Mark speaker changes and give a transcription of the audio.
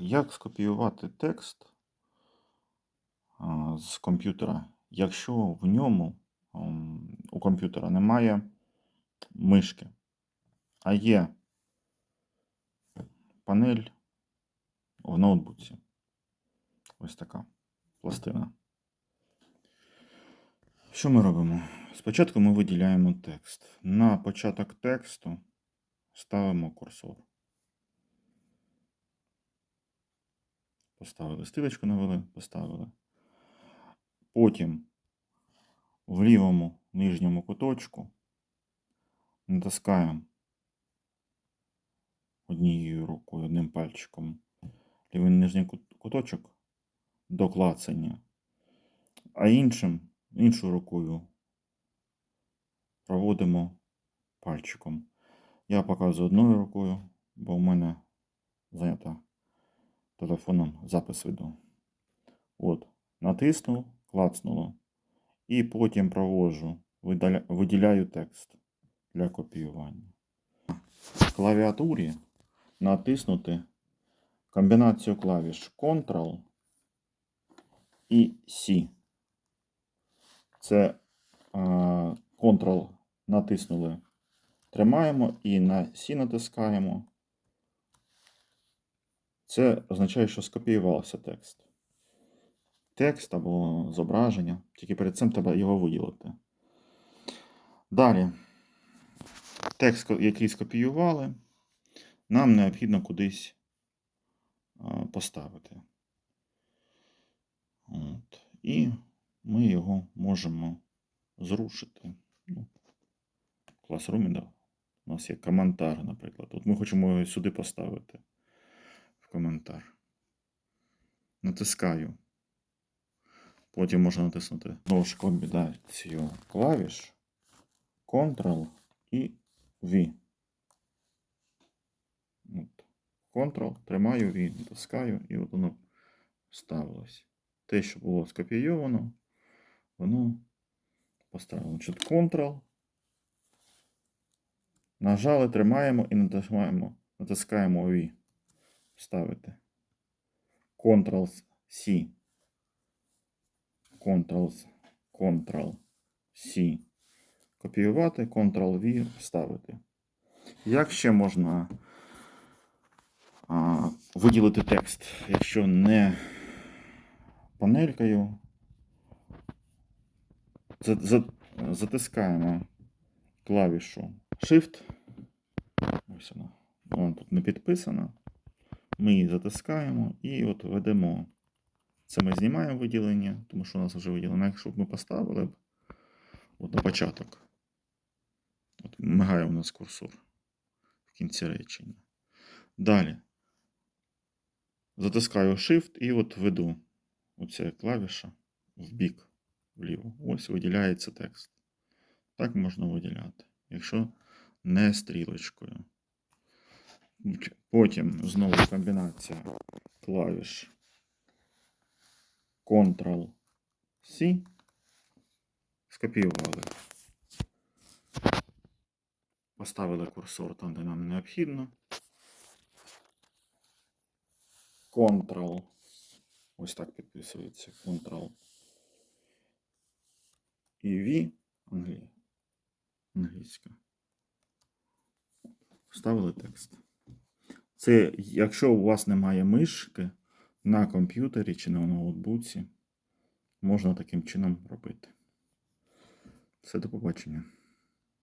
Speaker 1: Як скопіювати текст з комп'ютера, якщо в ньому у комп'ютера немає мишки, а є панель в ноутбуці. Ось така пластина. Що ми робимо? Спочатку ми виділяємо текст. На початок тексту ставимо курсор. Поставили стрілочку навели, поставили. Потім в лівому нижньому куточку натискаємо однією рукою, одним пальчиком лівий нижній куточок до клацання, а іншим, іншою рукою проводимо пальчиком. Я показую одною рукою, бо в мене зайнята телефоном запис веду. От, натиснув, клацнуло. І потім проводжу, видаля- виділяю текст для копіювання. В клавіатурі натиснути комбінацію клавіш Ctrl і C. Це а, Ctrl натиснули, тримаємо і на C натискаємо. Це означає, що скопіювався текст. Текст або зображення. Тільки перед цим треба його виділити. Далі. Текст, який скопіювали, нам необхідно кудись поставити. От. І ми його можемо зрушити. Ну, в Classroom, да. У нас є коментар, наприклад. От ми хочемо його сюди поставити коментар. Натискаю. Потім можна натиснути знову ж комбінацію клавіш Ctrl і V. От. Ctrl, тримаю V, натискаю, і от воно ставилось. Те, що було скопійовано, воно поставило. Значить, Ctrl. Нажали, тримаємо і натискаємо, натискаємо V. Ставити. Ctrl-C. Ctrl, Ctrl-C. Копіювати, Ctrl-V вставити. Як ще можна а, виділити текст, якщо не панелькою? За- за- Затискаємо клавішу Shift. Ось вона. Вона тут не підписана. Ми її затискаємо і от ведемо. Це ми знімаємо виділення, тому що у нас вже виділено. Якщо б ми поставили б от на початок. От мигає у нас курсор в кінці речення. Далі. Затискаю Shift і от веду оця клавіша в бік вліво. Ось виділяється текст. Так можна виділяти, якщо не стрілочкою. Потім знову комбінація клавіш Ctrl-C. Скопіювали. Поставили курсор там, де нам необхідно. Ctrl. Ось так підписується. Ctrl. І V англі... англійська. Вставили текст. Це якщо у вас немає мишки на комп'ютері чи на ноутбуці, можна таким чином робити. Все, до побачення.